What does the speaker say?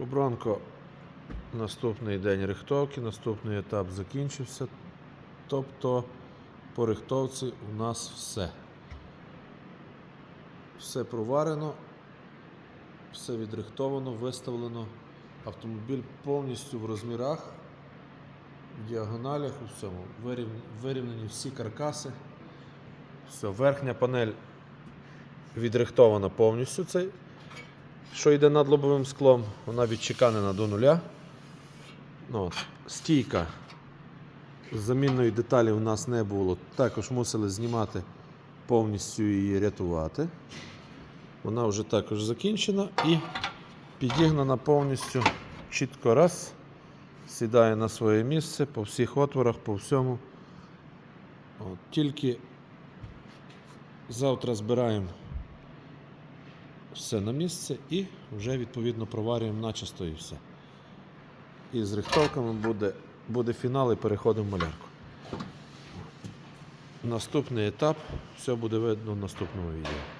Побранко наступний день рихтовки, наступний етап закінчився. Тобто по рихтовці у нас все. Все проварено, все відрихтовано, виставлено. Автомобіль повністю в розмірах, в діагоналях, у всьому. Вирівняні всі каркаси. Все, верхня панель відрихтована повністю. Цей, що йде над лобовим склом, вона відчеканена до нуля. Ну, от, стійка. Замінної деталі у нас не було. Також мусили знімати повністю її рятувати. Вона вже також закінчена і підігнана повністю чітко раз. Сідає на своє місце по всіх отворах, по всьому. От, тільки завтра збираємо все на місце і вже відповідно проварюємо начисто і все. І з рихтовками буде, буде фінал і переходимо в малярку. Наступний етап, все буде видно в наступному відео.